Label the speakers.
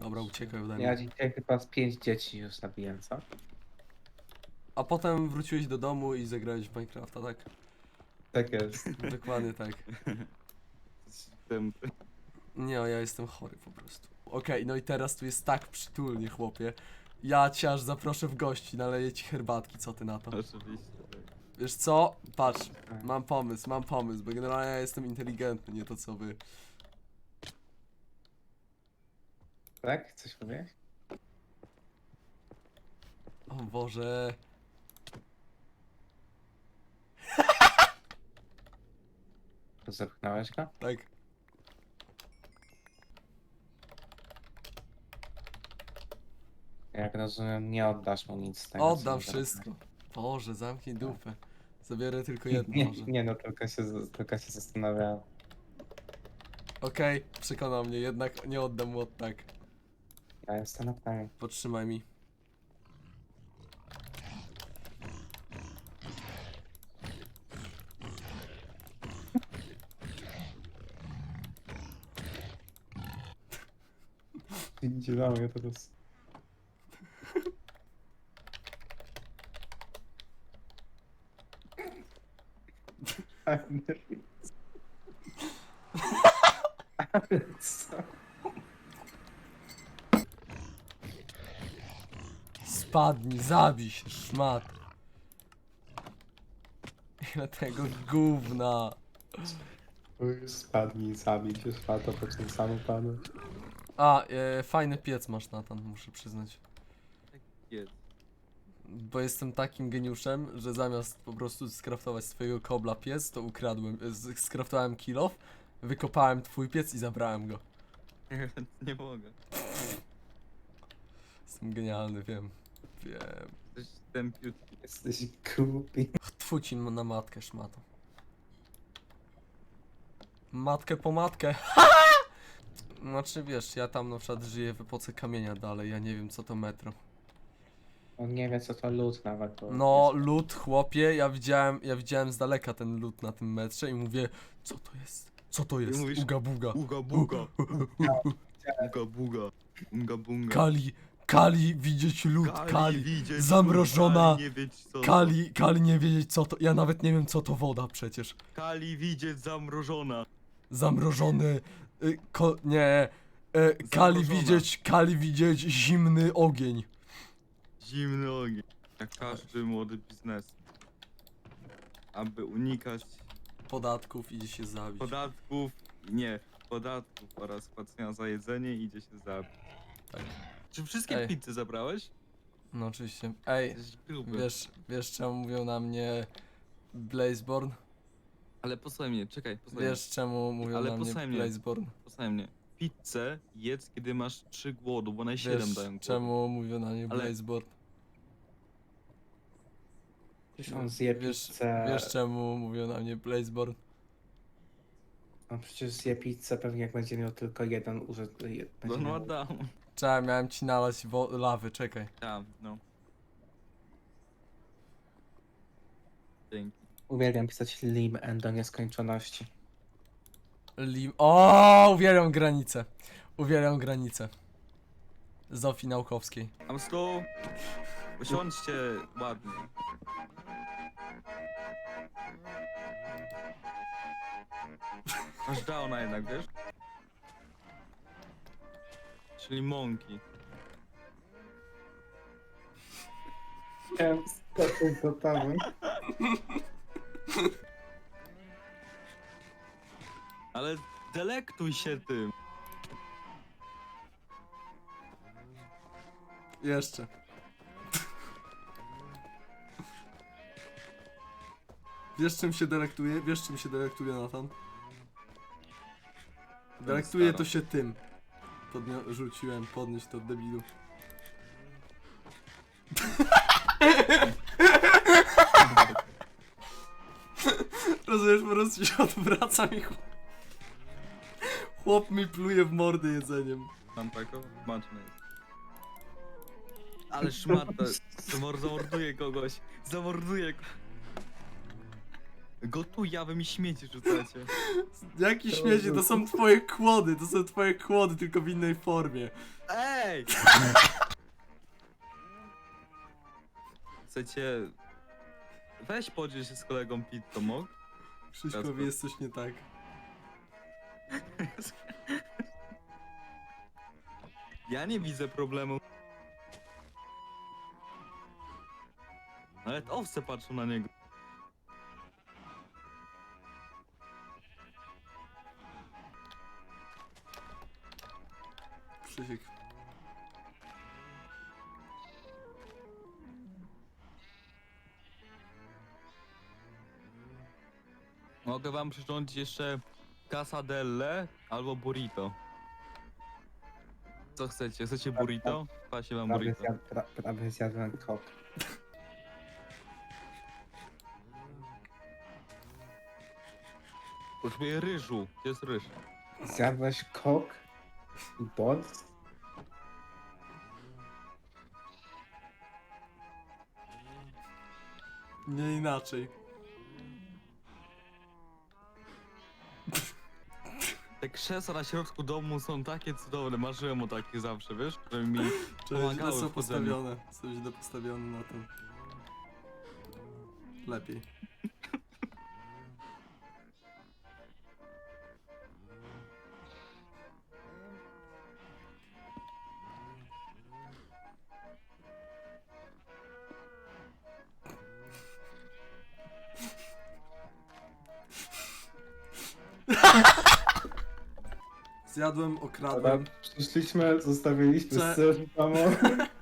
Speaker 1: Dobra, uciekaj ode
Speaker 2: Ja
Speaker 1: mnie.
Speaker 2: dzisiaj chyba z pięć dzieci już zabiłem, co?
Speaker 1: A potem wróciłeś do domu i zagrałeś w Minecrafta, tak?
Speaker 2: Tak jest.
Speaker 1: Dokładnie tak.
Speaker 3: Tym,
Speaker 1: Nie, ja jestem chory po prostu. Okej, no i teraz tu jest tak przytulnie, chłopie. Ja cię aż zaproszę w gości, naleję ci herbatki, co ty na to?
Speaker 3: oczywiście. tak.
Speaker 1: Wiesz co? Patrz, mam pomysł, mam pomysł, bo generalnie ja jestem inteligentny, nie to co wy.
Speaker 2: Tak? Coś powiesz?
Speaker 1: O Boże.
Speaker 2: Zepchnąłeś go?
Speaker 1: Tak.
Speaker 2: Jak rozumiem, nie oddasz mu nic z tego. co
Speaker 1: Oddam
Speaker 2: mu
Speaker 1: wszystko. Boże, zamknij dupę. Zabiorę tylko jedno
Speaker 2: Nie,
Speaker 1: może.
Speaker 2: nie no, tylko się, tylko się zastanawiałem.
Speaker 1: Okej, przekonał mnie, jednak nie oddam mu od tak.
Speaker 2: Ja jestem na pewno.
Speaker 1: Podtrzymaj mi.
Speaker 2: Idzie na mnie teraz. Ale co?
Speaker 1: Spadnij, zabij się, szmat. Ile tego gówna.
Speaker 2: Spadnij, zabij się, szmato, po czym sam upadł.
Speaker 1: A, e, fajny piec masz, Nathan, muszę przyznać.
Speaker 3: Jest.
Speaker 1: Bo jestem takim geniuszem, że zamiast po prostu skraftować swojego kobla piec, to ukradłem, e, z- skraftowałem kilof, wykopałem twój piec i zabrałem go.
Speaker 3: Nie mogę.
Speaker 1: Jestem genialny, wiem. Wiem.
Speaker 3: Coś tępiutki.
Speaker 2: Jesteś głupi.
Speaker 1: Tfu ci na matkę, szmato. Matkę po matkę. Znaczy wiesz, ja tam na przykład żyję w epoce kamienia dalej, ja nie wiem co to metro.
Speaker 2: On nie wie co to lód nawet. bo
Speaker 1: No,
Speaker 2: jest-
Speaker 1: lód, chłopie, ja widziałem, ja widziałem z daleka ten lód na tym metrze i mówię, co to jest? Co to jest?
Speaker 3: mówisz,
Speaker 1: Uga buga.
Speaker 3: Uga buga. Uga buga. Unga bunga.
Speaker 1: Kali, Kali widzieć lód, Kali.
Speaker 3: widzieć,
Speaker 1: zamrożona.
Speaker 3: Kali nie wiedzieć co to.
Speaker 1: Kali, Kali nie wiedzieć co to, ja nawet nie wiem co to woda przecież.
Speaker 3: Kali widzieć zamrożona.
Speaker 1: Zamrożony, y, ko, nie, y, Kali
Speaker 3: Zamrożona.
Speaker 1: widzieć, Kali widzieć zimny ogień.
Speaker 3: Zimny ogień. Jak każdy młody biznes. Aby unikać
Speaker 1: Podatków idzie się zabić.
Speaker 3: podatków, nie, podatków oraz płacenia za jedzenie idzie się zabić.
Speaker 1: Tak.
Speaker 3: Czy wszystkie
Speaker 1: Ej.
Speaker 3: pizze zabrałeś?
Speaker 1: No oczywiście. Ej,
Speaker 3: Jesteś gruby.
Speaker 1: wiesz, wiesz czemu mówią na mnie Blazeborn?
Speaker 3: Ale posłuchaj mnie, czekaj, posłuchaj
Speaker 1: Wiesz czemu mówią
Speaker 3: Ale
Speaker 1: na mnie
Speaker 3: posłuchaj mnie.
Speaker 1: Blazeborn?
Speaker 3: mnie. Posłuchaj mnie. Pizzę jedz, kiedy masz 3 głodu, bo na 7
Speaker 1: Wiesz
Speaker 3: dają głodu.
Speaker 1: czemu mówią na mnie
Speaker 3: Ale-
Speaker 1: Blazeborn?
Speaker 2: Przecież on zje
Speaker 1: Wiesz,
Speaker 2: pizzę.
Speaker 1: wiesz czemu mówią na mnie Blazeborn?
Speaker 2: On przecież zje pizzę pewnie jak będzie miał tylko jeden użyt. je- będzie
Speaker 3: Don
Speaker 2: miał-
Speaker 3: Adam.
Speaker 1: Czekaj, miałem ci nalać wo- lawy, czekaj.
Speaker 3: Tak, no. Dzięki.
Speaker 2: Uwielbiam pisać lim and do nieskończoności.
Speaker 1: Lim... O, uwielbiam granicę. Uwielbiam granicę. Zofii Naukowskiej.
Speaker 3: Mam stół. Usiądźcie ładnie. Masz downa jednak, wiesz? Czyli mąki.
Speaker 2: Chciałem skoczyć gotowy.
Speaker 3: Ale delektuj się tym.
Speaker 1: Jeszcze. Wiesz czym się delektuje? Wiesz czym się delektuje Nathan? Delektuje to się tym. Podnio- rzuciłem, podnieść to debilu. Rozumiesz, po prostu się odwracam i chłop... Chłop mi pluje w mordę jedzeniem.
Speaker 3: Mam taką? Smaczne jest. Ale szmata. Zamor zamorduje kogoś. Zamorduje ko- Gotuj, a wy mi śmieci rzucacie.
Speaker 1: Jaki śmiecie, to są twoje kłody, to są twoje kłody, tylko w innej formie.
Speaker 3: Ej! Chcecie... Weź podziel się z kolegą Pitto, mog?
Speaker 1: Krzyśkowi jest coś nie tak.
Speaker 3: Ja nie widzę problemu. Nawet owce patrzą na niego.
Speaker 1: Krzysiek.
Speaker 3: Mogę wam przyrządzić jeszcze casadelle albo burrito. Co chcecie? Chcecie burrito? Pasie wam
Speaker 2: Prawie,
Speaker 3: burrito.
Speaker 2: zjad, pra, prawie zjadłem kok.
Speaker 3: Potrzebuję ryżu. Gdzie jest ryż?
Speaker 2: Zjadłeś kok i bot?
Speaker 1: Nie inaczej.
Speaker 3: Te krzesła na środku domu są takie cudowne. Marzyłem o takich zawsze, wiesz? Żeby mi
Speaker 1: Czy
Speaker 3: Pomagały
Speaker 1: źle są
Speaker 3: w chodzeniu.
Speaker 1: postawione. Są źle postawione na tym. Lepiej. Zjadłem,
Speaker 2: Dobra,
Speaker 1: okradłem.
Speaker 2: przyszliśmy, zostawiliśmy
Speaker 1: Cze-
Speaker 2: mamo.